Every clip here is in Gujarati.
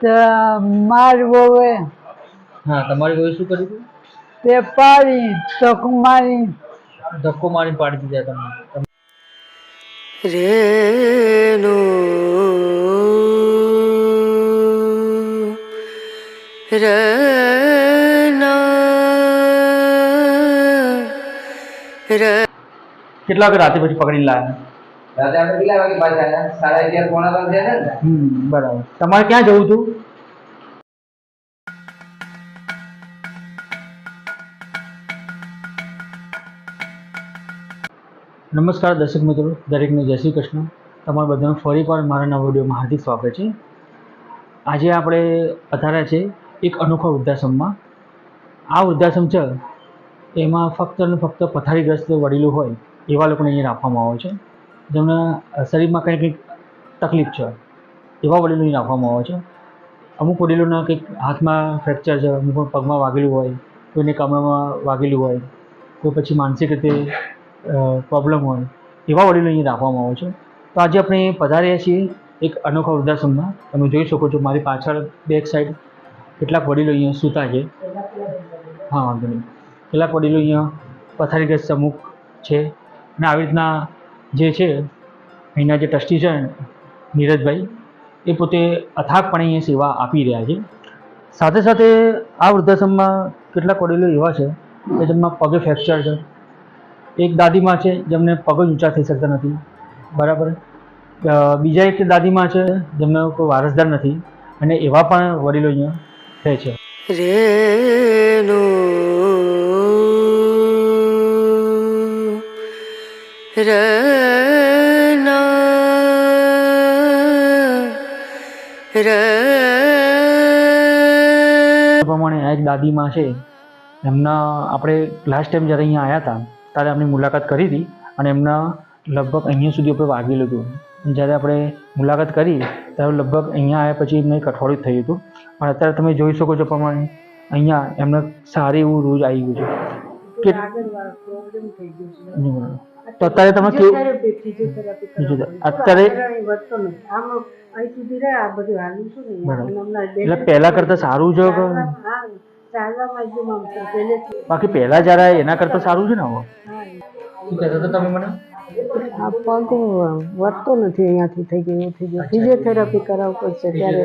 તો માર વોવે હા તમારી કોઈ શું કર્યું હતું? તે પાડી તક મારી. ધક્કો મારીને પાડી દીધા તમને. રેનો રના કેટલા વાગે રાતે પછી પકડીને લાયા? બરાબર. તમારે ક્યાં જવું હતું? નમસ્કાર દર્શક મિત્રો, દરેકને જય શ્રી કૃષ્ણ. તમારું બધાનું ફરી પણ મારા નવા વિડીયોમાં હાર્દિક સ્વાગત છે. આજે આપણે પધાર્યા છે એક અનોખા વૃદ્ધાશ્રમમાં. આ વૃદ્ધાશ્રમ છે, એમાં ફક્ત ને ફક્ત પથારીગ્રસ્ત વડીલો હોય એવા લોકોને અહીંયા રાખવામાં આવે છે. જેમને શરીરમાં કંઈ કંઈક તકલીફ છે, એવા વડીલોને રાખવામાં આવે છે. અમુક વડીલોના કંઈક હાથમાં ફ્રેક્ચર છે, અમુક પગમાં વાગેલું હોય કોઈને કમરમાં વાગેલું હોય, કોઈ પછી માનસિક રીતે પ્રોબ્લેમ હોય, એવા વડીલો અહીં રાખવામાં આવે છે. તો આજે આપણે પધાર્યા છીએ એક અનોખા વૃદ્ધાશ્રમમાં. તમે જોઈ શકો છો મારી પાછળ બેક સાઈડ કેટલાક વડીલો અહીંયા સૂતા છે. હા, વાંધો નહીં. કેટલાક વડીલો અહીંયા પથારીગ્રસ્ત અમુક છે અને આવી રીતના જે છે, અહીંના જે ટ્રસ્ટી છે, નીરજભાઈ, એ પોતે અથાગપણે અહીંયા સેવા આપી રહ્યા છે. સાથે સાથે આ વૃદ્ધાશ્રમમાં કેટલાક વડીલો એવા છે કે જેમના પગે ફ્રેક્ચર છે. એક દાદીમાં છે જેમને પગ જ ઊંચા થઈ શકતા નથી. બરાબર? બીજા એક દાદીમાં છે જેમને કોઈ વારસદાર નથી અને એવા પણ વડીલો અહીંયા રહે છે. રેનો પ્રમાણે આ એક દાદીમાં છે એમના આપણે લાસ્ટ ટાઈમ જ્યારે અહીંયા આવ્યા હતા ત્યારે એમની મુલાકાત કરી હતી અને એમના લગભગ અહીંયા સુધી આપણે વાગેલું હતું જ્યારે આપણે મુલાકાત કરી ત્યારે લગભગ અહીંયા આવ્યા પછી એમને એક અઠવાડિયું થયું હતું. પણ અત્યારે તમે જોઈ શકો છો પ્રમાણે અહીંયા એમને સારી એવું રોજ આવી ગયું છે. કે તો અત્યારે તમે કેવું? અત્યારે એટલે પહેલા કરતા સારું છે બાકી પહેલા જયારે એના કરતા સારું છે ને હવે? શું કહેતા તમે મને? આ પગ વધતો નથી અહીંયાથી થઈ ગયું એવું થઈ ગયું. ફિઝિયોથેરાપી કરાવવું પડશે ત્યારે.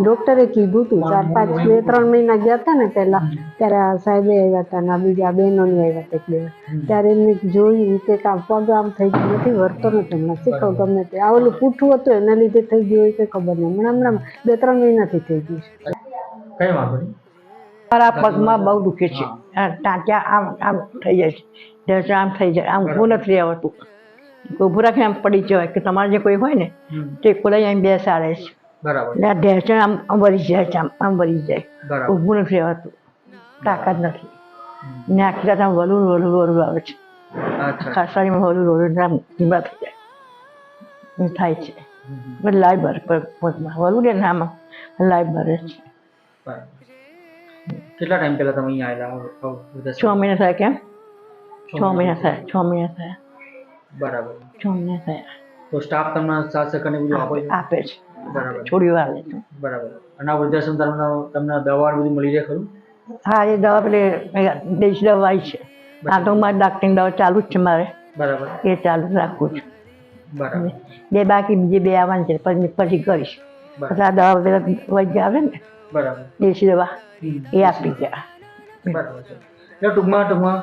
ડૉક્ટરે કીધું હતું ચાર પાંચ બે ત્રણ મહિના ગયા હતા ને પહેલાં ત્યારે આ સાહેબે આવ્યા હતા ને આ બીજા બહેનોની આવ્યા હતા એટલે ત્યારે એમને જોયું કે આ પગ આમ થઈ ગયું નથી વર્તો નથી. હમણાં શીખવ ગમે તે. આ ઓલું પૂઠું હતું એના લીધે થઈ ગયું હોય કે ખબર નહીં. હમણાં હમણાં બે ત્રણ મહિનાથી થઈ ગયું છે. કઈ વાંધો નહીં. મારા પગમાં બહુ દુખે છે. આ ટાંક્યા આમ આમ થઈ જાય છે. ઢેંચણ આમ થઈ જાય. આમ ઊભું નથી આવતું ઊભું રાખીને આમ પડી જવાય કે તમારે જે કોઈ હોય ને તે કોઈ આમ બેસાડે છે બરાબર. એટલે આ ઢેંચણ આમ આમ વળી જાય છે આમ આમ વળી જાય. ઊભું નથી આવતું તાકાત નથી. ને આખી રાત આમ વલું વલું વલું આવે છે. ખાસાડીમાં ખાસારીમાં વલું વલું આમ ધીમા થઈ જાય. થાય છે. પણ લાઈ ભર પગમાં. વલું ને નામ લાઈ ભરે છે. કેટલા ટાઈમ પહેલા તમે અહીંયા આવેલા? છ મહિના થાય કેમ? છ મહિના થાય છ મહિના થયા બરાબર. છ મહિના થયા તો સ્ટાફ તમને સાત સેકન્ડ બધું આપે છે? આપે છે. બરાબર. થોડી વાર લે બરાબર. અને આ વૃદ્ધાશ્રમ તમને તમને દવા બધું મળી જાય ખરું? હા એ દવા પેલી દેશી દવા છે. આ તો મારે ડાક્ટરની દવા ચાલુ જ છે મારે. બરાબર. એ ચાલુ રાખું છું. બરાબર. બે બાકી બીજી બે આવવાની છે. પછી પછી કરીશ. પછી આ દવા પેલા વૈદ્ય આવે ને બરાબર. દેશી દવા એ આપી ગયા. બરાબર છે. એટલે ટૂંકમાં ટૂંકમાં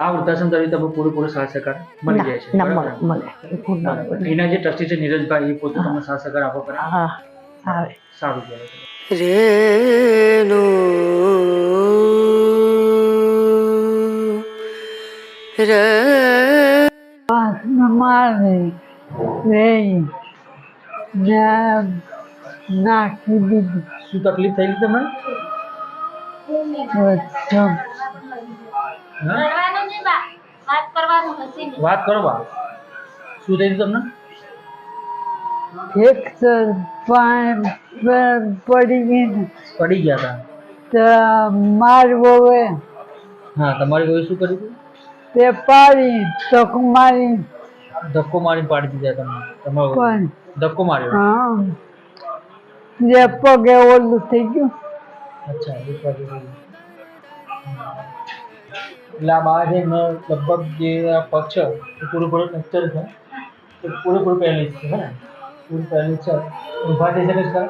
આ વૃદ્ધાશ્રમ તરીકે તમને પૂરેપૂરો સાથ સહકાર મળી જાય છે. બરાબર? મળે. એના જે ટ્રસ્ટી છે નીરજભાઈ એ પોતે તમને સાથ સહકાર આપો કરે હા આવે. સારું કહેવાય. ર મારે ને નાખી દીધું. શું તકલીફ થઈ તમને હા? કરવાનું નહીં બા. વાત કરવાનું હસી વાત કરો શું થઈ તમને? એક પડી ગઈ પડી ગયા તો માર વોવે. હતા હા તમારી કોઈ શું કર્યું હતું? તે પાડી ધક્કો મારી. ધક્કો મારી પાડી દીધા તમને. તમારો ધક્કો માર્યો? હા. જે પગે ઓલું થઈ ગયું. અચ્છા. એટલે આ બહાર છે લગભગ જે પગ છે એ પૂરેપૂરો ફ્રેક્ચર છે. એ પૂરેપૂરું પહેલી છે હે ને? પૂરું પેરેલિસ છે. ઊભા થઈ શકે છે?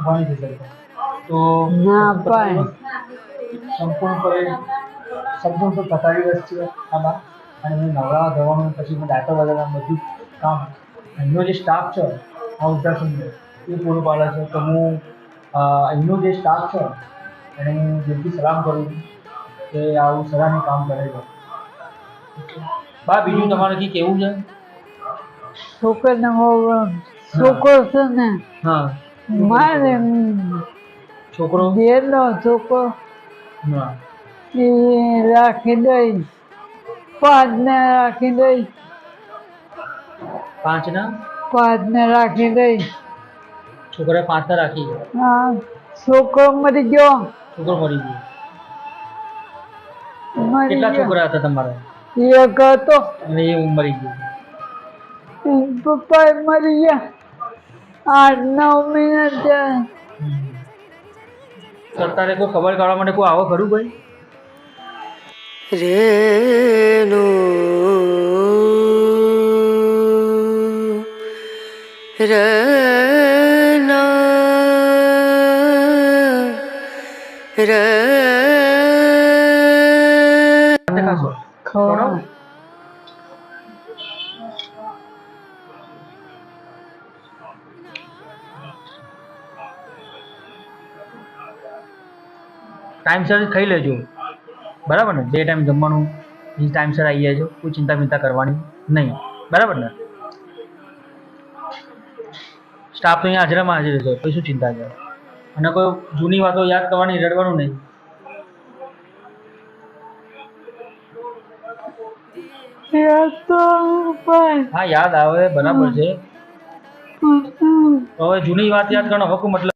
ઊભા નહીં થઈ શકે. તો સંપૂર્ણપણે સંપૂર્ણ પથારી વર્ષ છે આમાં. અને મેં નવરા ધોવાનું પછી મને ડાયટર બદલવાનું બધું કામ. એમનો જે સ્ટાફ છે આ વૃદ્ધાશ્રમનો એ પૂરું પાડે છે. તો હું અ, એમનો જે સ્ટાફ છે એને હું દિલથી સલામ કરું છું. કે આવું સરાહનું કામ કરે છે. બા બીજું તમારે કંઈ કેવું છે? છોકરાને હવે છોકરો છે ને. હા. મારે છોકરો? બેનો છોકરો. એ રાખી દઈ પાંચને રાખી દઈ પાંચના? પાંચને રાખી દઈ છોકરાએ પાંચના રાખી હા. છોકરો મરી ગયો. છોકરો મરી ગયો. કેટલા છોકરા હતા તમારા? એક હતો. અને એ મરી ગયો પપ્પા મરી ગયા આઠ નવ મહિના થયા. તો કોઈ ખબર કાઢવા માટે કોઈ આવો ખરું ભાઈ રેનો રના ર દેખાશો ટાઈમસર ખાઈ લેજો. બરાબર ને? બે ટાઈમ જમવાનું એ ટાઈમસર આવી જાય કોઈ ચિંતા વિંતા કરવાની નહીં. બરાબર ને? સ્ટાફ તો અહીંયા હાજરામાં હાજર છે કોઈ શું ચિંતા છે? અને કોઈ જૂની વાતો યાદ કરવાની, રડવાનું નહીં. હા યાદ આવે બરાબર છે. હવે જૂની વાત યાદ કરો હકુ મતલબ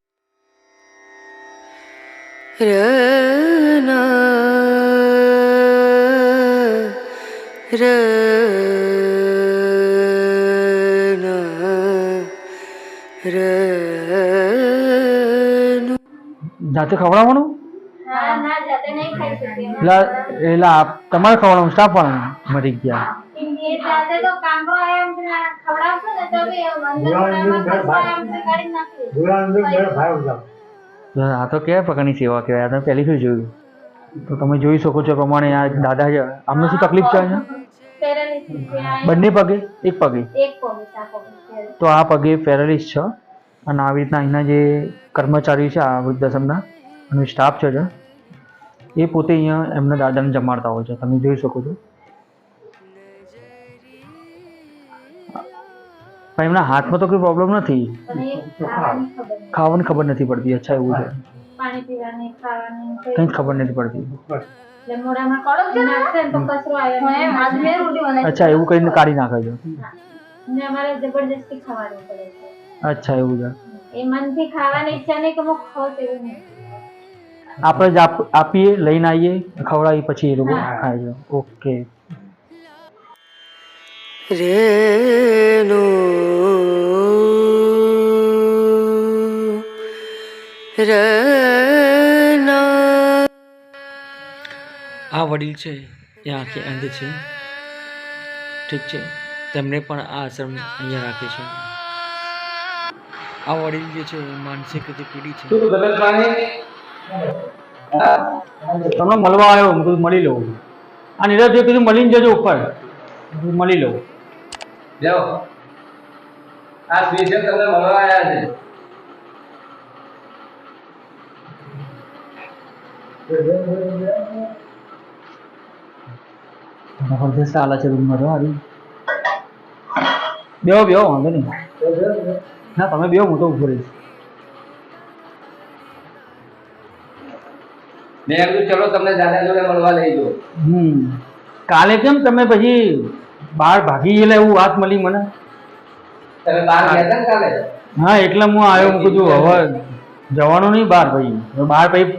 જાતે ખવડાવવાનું? ના ના જાતે નહીં ખાઈ આપ- તમારે ખવડાવવાનું સ્ટાફ વાળાને મરી ગયા. આ તો કેવા પ્રકારની સેવા કહેવાય? આ તમે પહેલી શું જોયું તો તમે જોઈ શકો છો પ્રમાણે આ દાદા છે. આમને શું તકલીફ છે છે બંને પગે? એક પગે? તો આ પગે પેરાલિસ છે. અને આવી રીતના અહીંના જે કર્મચારી છે આ વૃદ્ધાશ્રમના અને સ્ટાફ છે જે, એ પોતે અહીંયા એમના દાદાને જમાડતા હોય છે. તમે જોઈ શકો છો. પણ એમના હાથમાં તો કોઈ પ્રોબ્લેમ નથી. ખાવાની ખબર નથી. પડતી. અચ્છા એવું છે. પાણી કંઈ જ ખબર નથી પડતી. અચ્છા એવું કરીને કાઢી નાખે છે. અચ્છા એવું છે. એ મનથી ખાવાની ઈચ્છા નહીં કે હું ખાવ તેવું નહીં. આપણે જ આપીએ લઈને આવીએ ખવડાવીએ પછી એ લોકો ખાય છે. ઓકે. રેનો રના આ વડીલ છે એ આંખે અંધ છે. ઠીક છે. તેમને પણ આ આશ્રમ અહીંયા રાખે છે. આ વડીલ જે છે એ માનસિક રીતે પીડિત છે. તમને મળવા આવ્યો હું કીધું મળી લઉં. આ નીરજે કીધું મળીને જજો ઉપર. મળી લઉં. બે આ સ્પેશિયલ તમને મળવા આવ્યા છે. જબરદસ્ત હાલ છે રૂમમાં તો હારી બેહો બેહો વાંધો નહીં. ના તમે બેહો હું તો ઊભો રહીશ. મેં ચલો તમને દાદા જોડે મળવા લઈ જાઓ. હમ. કાલે કેમ તમે પછી બહાર ભાગી ગયેલા એવું વાત મળી મને? તમે બહાર ગયા હતા ને કાલે? હા એટલે હું આવ્યો હું કીધું હવે જવાનું નહીં બહાર ભાઈ. બહાર પછી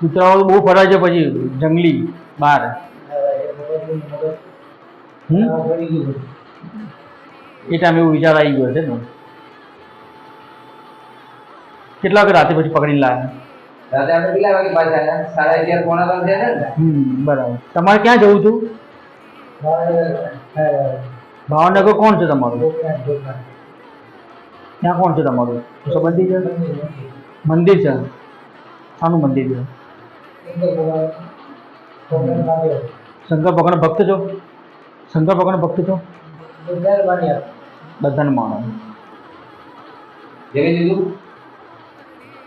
કૂતરાઓ બહુ ફરે છે પછી જંગલી બહાર. હમ? એ ટાઈમ એવું વિચાર આવી ગયો છે ને. કેટલા વાગે રાતે પછી પકડીને લાવ્યા રાતે આપણે કેટલા વાગે પાછા આવ્યા? સાડા અગિયાર પોણા બાર થયા ને? હમ બરાબર. તમારે ક્યાં જવું હતું ભાવનગર કોણ છે તમારું? ત્યાં કોણ છે તમારું? સંબંધી છે? મંદિર છે. શાનું મંદિર છે. શંકર ભગવાન ભક્ત છો? શંકર ભગવાન ભક્ત છો? બધાને માણો જમી લીધું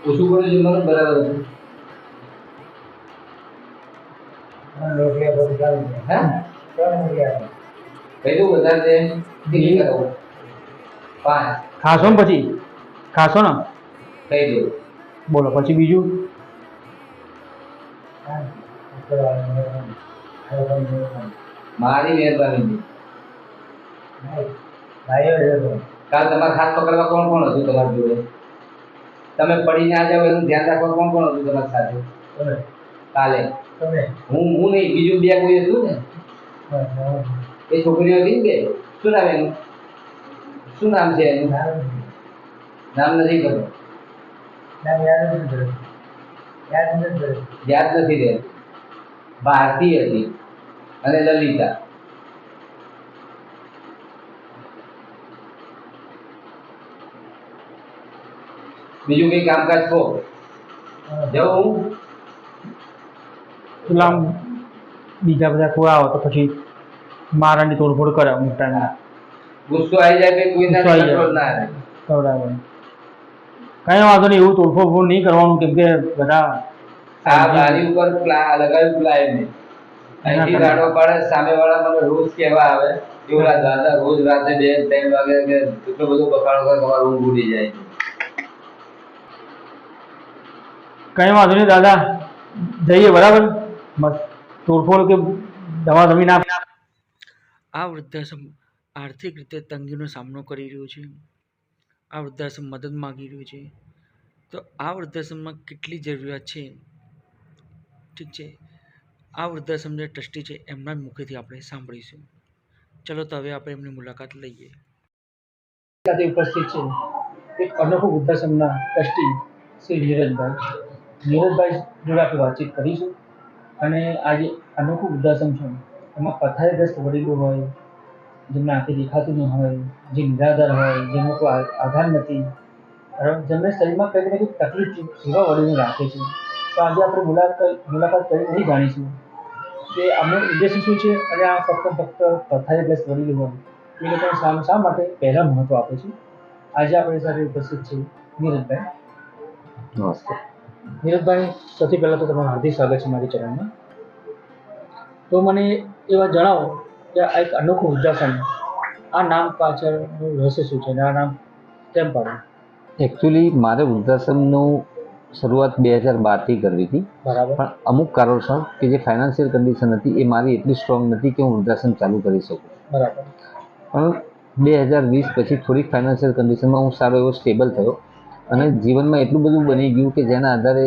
ઓછું પડે જમવાનું બરાબર. ખાશો ને પછી? ખાશો ને? કઈ દઉં? બોલો પછી બીજું? મારી મહેરબાની. કાલ તમારા હાથ પકડવા કોણ કોણ હતું તમારી જોડે? તમે પડી ના જાવ એનું ધ્યાન રાખવા કોણ કોણ હતું તમારી સાથે? કાલે. હું હું નહીં બીજું બે કોઈ હતું ને? એ છોકરીઓ હતી ને બે? શું નામ એનું? શું નામ છે એનું? નામ નથી. ખબર. યાદ નથી રહે ભારતી હતી અને લલિતા. બીજું કઈ કામકાજ કહો. જવું પેલા બીજા બધા કોઈ આવે તો પછી મારાની તોડફોડ કરે અમુક ટાઈમે ગુસ્સો આવી જાય કે કોઈ ના કંટ્રોલ ના રહે. બરાબર. કઈ વાંધો નહીં એવું તોડફોડ નહીં કરવાનું કેમ કે બધા આ બારી ઉપર લગાવ્યું પ્લાય ને અહીંથી ગાડો પાડે સામે વાળા મને રોજ કહેવા આવે એવું રાત રોજ રાતે બે ત્રણ વાગે કે એટલો બધો બકાડો કરે કે અમારું ઊંઘ ઉડી જાય. કઈ વાંધો નહીં દાદા. જઈએ બરાબર? બસ. તોડફોડ કે દવા જમી ના આ વૃદ્ધાશ્રમ આર્થિક રીતે તંગીનો સામનો કરી રહ્યો છે. આ વૃદ્ધાશ્રમ મદદ માગી રહ્યું છે. તો આ વૃદ્ધાશ્રમમાં કેટલી જરૂરિયાત છે? ઠીક છે. આ વૃદ્ધાશ્રમ જે ટ્રસ્ટી છે એમના જ મુખેથી આપણે સાંભળીશું. ચલો તો હવે આપણે એમની મુલાકાત લઈએ. સાથે ઉપસ્થિત છે. એક અનોખો વૃદ્ધાશ્રમના ટ્રસ્ટી શ્રી નીરજભાઈ નીરજભાઈ જોડે વાતચીત કરીશું. અને આજે અનોખું વૃદ્ધાશ્રમ છે. એમાં પથારીગ્રસ્ત વડીલો હોય, જેમને આંખે દેખાતું ન હોય, જે નિરાધાર હોય જેનો કોઈ આધાર નથી. જેમને શરીરમાં કંઈક ને કંઈક તકલીફ છે, એવા વડીલો રાખે છે. તો આજે આપણે મુલાકાત મુલાકાત કરી નહીં જાણીશું કે આમનો ઉદ્દેશ શું છે અને આ ફક્ત ફક્ત પથારીગ્રસ્ત વડીલો હોય, એ લોકોને શા શા માટે પહેલાં મહત્ત્વ આપે છે? આજે આપણી સાથે ઉપસ્થિત છે નીરજભાઈ. નમસ્તે. નીરજભાઈ સૌથી પહેલાં તો તમારું હાર્દિક સ્વાગત છે મારી ચેનલમાં. તો મને એવા જણાવો કે આ એક અનોખું વૃદ્ધાશ્રમ આ નામ પાછળનું રહસ્ય શું છે અને આ નામ કેમ પાડ્યું? એકચ્યુઅલી મારે વૃદ્ધાશ્રમનું શરૂઆત બે હજાર બારથી કરવી હતી. બરાબર. પણ અમુક કારણસર કે જે ફાઇનાન્શિયલ કન્ડિશન હતી એ મારી એટલી સ્ટ્રોંગ નથી કે હું વૃદ્ધાશ્રમ ચાલુ કરી શકું. બરાબર. પણ બે હજાર વીસ પછી થોડીક ફાઇનાન્શિયલ કન્ડિશનમાં હું સારો એવો સ્ટેબલ થયો. અને જીવનમાં એટલું બધું બની ગયું કે જેના આધારે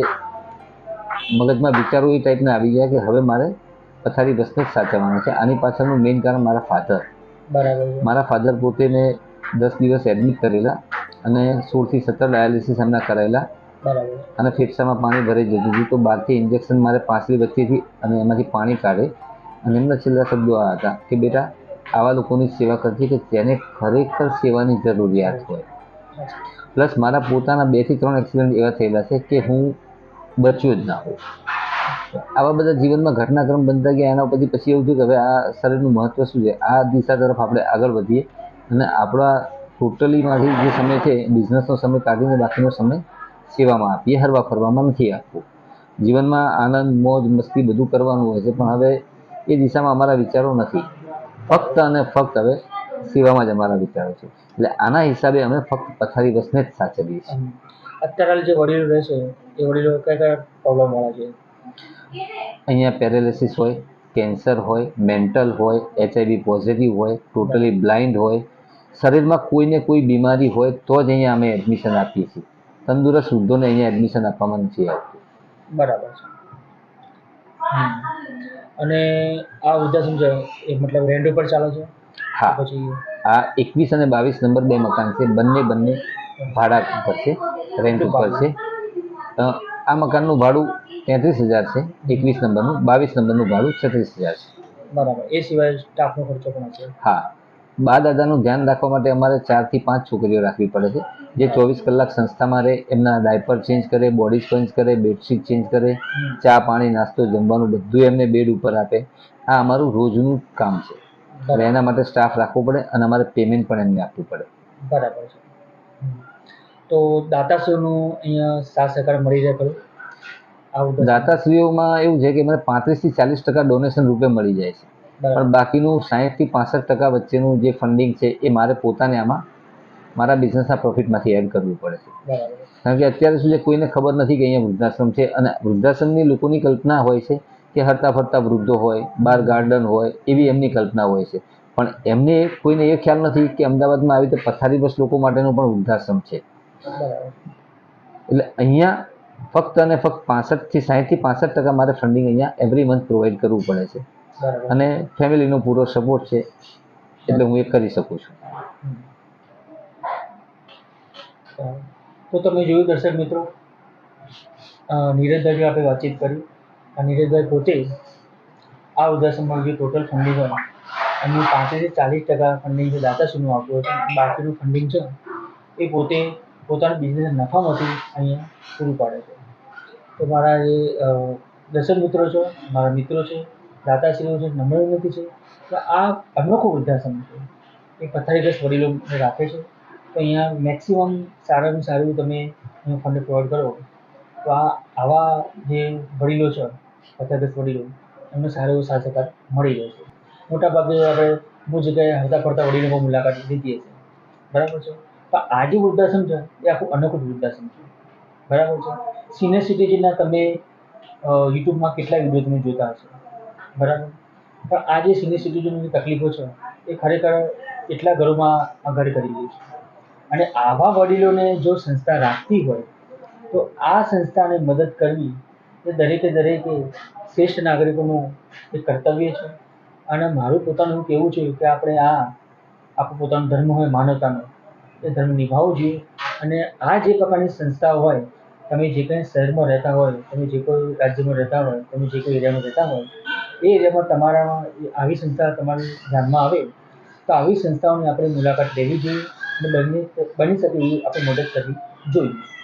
મગજમાં વિચારો એ ટાઈપના આવી ગયા કે હવે મારે પથારી રસ્તે જ સાચવવાનો છે. આની પાછળનું મેઇન કારણ મારા ફાધર બરાબર મારા ફાધર પોતે મેં દસ દિવસ એડમિટ કરેલા અને સોળથી સત્તર ડાયાલિસિસ એમના કરાયેલા. બરાબર અને ફેફસામાં પાણી ભરાઈ જતું હતું તો બહારથી ઇન્જેક્શન મારે પાંચલી વચ્ચેથી અને એમાંથી પાણી કાઢે. અને એમના છેલ્લા શબ્દો આ હતા કે બેટા આવા લોકોની સેવા કરજે કે જેને ખરેખર સેવાની જરૂરિયાત હોય. પ્લસ મારા પોતાના બેથી ત્રણ એક્સિડન્ટ એવા થયેલા છે કે હું બચ્યો જ ના હોઉં. આવા બધા જીવનમાં ઘટનાક્રમ બનતા ગયા, એના પછી પછી એવું થયું કે હવે આ શરીરનું મહત્વ શું છે? આ દિશા તરફ આપણે આગળ વધીએ અને આપણા ટોટલીમાંથી જે સમય છે બિઝનેસનો સમય કાઢીને બાકીનો સમય સેવામાં આપીએ, હરવા ફરવામાં નથી આપવો. જીવનમાં આનંદ, મોજ, મસ્તી બધું કરવાનું હોય છે, પણ હવે એ દિશામાં અમારા વિચારો નથી. ફક્ત અને ફક્ત હવે સેવામાં જ અમારા વિચારો છે. એટલે આના હિસાબે અમે ફક્ત પથારી બસને જ સાચવીએ છીએ. અત્યારે જે વડીલો રહેશે એ વડીલો કયા કયા પ્રોબ્લેમ વાળા છે? અહીંયા પેરેલિસિસ હોય કેન્સર હોય મેન્ટલ હોય એચઆઈવી પોઝિટિવ હોય ટોટલી બ્લાઇન્ડ હોય શરીરમાં કોઈને કોઈ બીમારી હોય તો જ અહીંયા અમે એડમિશન આપીએ છીએ. તંદુરસ્ત વૃદ્ધોને અહીંયા એડમિશન આપવામાં નથી આવતું. બરાબર છે. અને આ વૃદ્ધાશ્રમ છે? એ મતલબ રેન્ટ ઉપર ચાલે છે? હા. આ એકવીસ અને બાવીસ નંબર બે મકાન છે. બંને બંને ભાડા ઉપર છે. રેન્ટ ઉપર છે. આ મકાનનું ભાડું તેત્રીસ હજાર છે. એકવીસ નંબરનું બાવીસ નંબરનું ભાડું છત્રીસ હજાર છે. બરાબર. એ સિવાય સ્ટાફનો ખર્ચો પણ છે હા. બા દાદાનું ધ્યાન રાખવા માટે અમારે ચારથી પાંચ છોકરીઓ રાખવી પડે છે. જે ચોવીસ કલાક સંસ્થામાં રહે એમના ડાયપર ચેન્જ કરે બોડી ચેન્જ કરે બેડશીટ ચેન્જ કરે ચા પાણી નાસ્તો જમવાનું બધું એમને બેડ ઉપર આપે. આ અમારું રોજનું કામ છે. એટલે એના માટે સ્ટાફ રાખવો પડે અને અમારે પેમેન્ટ પણ એમને આપવું પડે. બરાબર છે. તો દાતાશ્રીઓનું અહીંયા સાથ સહકાર મળી રહે ખરું? દાતાશ્રીઓમાં એવું છે કે મને પાંત્રીસથી ચાલીસ ટકા ડોનેશન રૂપે મળી જાય છે. પણ બાકીનું સાહીઠથી પાસઠ ટકા વચ્ચેનું જે ફંડિંગ છે એ મારે પોતાને આમાં મારા બિઝનેસના પ્રોફિટમાંથી એડ કરવું પડે છે. કારણ કે અત્યારે શું છે કોઈને ખબર નથી કે અહીંયા વૃદ્ધાશ્રમ છે અને વૃદ્ધાશ્રમની લોકોની કલ્પના હોય છે કે હરતા ફરતા વૃદ્ધો હોય બહાર ગાર્ડન હોય એવી એમની કલ્પના હોય છે. પણ એમને કોઈને એ ખ્યાલ નથી કે અમદાવાદમાં આવી રીતે પથારીબસ લોકો માટેનું પણ વૃદ્ધાશ્રમ છે. એટલે અહીંયા ફક્ત અને ફક્ત પાસઠથી સાહીઠથી પાસઠ ટકા મારે ફંડિંગ અહીંયા એવરી મંથ પ્રોવાઈડ કરવું પડે છે. અને ફેમિલીનો પૂરો સપોર્ટ છે. એટલે હું એ કરી શકું છું. તો તમે જોયું દર્શક મિત્રો નીરજભાઈ આપણે વાતચીત કરી. નીરજભાઈ પોતે આ વૃદ્ધાશ્રમમાં જે ટોટલ ફંડિંગ હોય એનું પાંત્રીસથી ચાલીસ ટકા ફંડિંગ જે દાતાશ્રીનું આવતું છે બાકીનું ફંડિંગ છે, એ પોતે પોતાના બિઝનેસ નફામાંથી અહીંયા પૂરું પાડે છે. તો મારા જે દર્શક મિત્રો છે, મારા મિત્રો છે, દાતાશ્રીઓ છે નમ્ર વિનંતી છે, કે આ અનોખો વૃદ્ધાશ્રમ છે. એ પથારીગ્રસ્ત વડીલો રાખે છે. તો અહીંયા મેક્સિમમ સારામાં સારું તમે ફંડ પ્રોવાઈડ કરો, તો આ આવા જે વડીલો છે પથારીગ્રસ્ત વડીલો એમને સારો એવો સાથ સહકાર મળી રહે છે. મોટાભાગે આપણે હું જગ્યાએ હરતા ફરતા પણ મુલાકાત લીધી હશે. બરાબર છે? પણ આ જે વૃદ્ધાશ્રમ છે એ આખું અનુકૂળ વૃદ્ધાશ્રમ છે. બરાબર છે? સિનિયર સિટીઝનના તમે યુટ્યુબમાં કેટલા વીડિયો તમે જોતા હશો? બરાબર? પણ આ જે સિનિયર સિટીઝનની તકલીફો છે, એ ખરેખર એટલા ઘરોમાં આગળ કરી રહી છે. અને આવા વડીલોને જો સંસ્થા રાખતી હોય, તો આ સંસ્થાને મદદ કરવી એ દરેકે દરેકે શ્રેષ્ઠ નાગરિકોનું એક કર્તવ્ય છે. અને મારું પોતાનું કહેવું છે કે આપણે આ આપણો પોતાનો ધર્મ હોય માનવતાનો, એ ધર્મ નિભાવવો જોઈએ. અને આ જે પ્રકારની સંસ્થાઓ હોય, તમે જે કંઈ શહેરમાં રહેતા હોય, તમે જે કોઈ રાજ્યમાં રહેતા હોય, તમે જે કોઈ એરિયામાં રહેતા હોય, એ એરિયામાં તમારા આવી સંસ્થા તમારી ધ્યાનમાં આવે, તો આવી સંસ્થાઓની આપણે મુલાકાત લેવી જોઈએ. અને બની બની શકે એવી આપણે મદદ કરવી જોઈએ.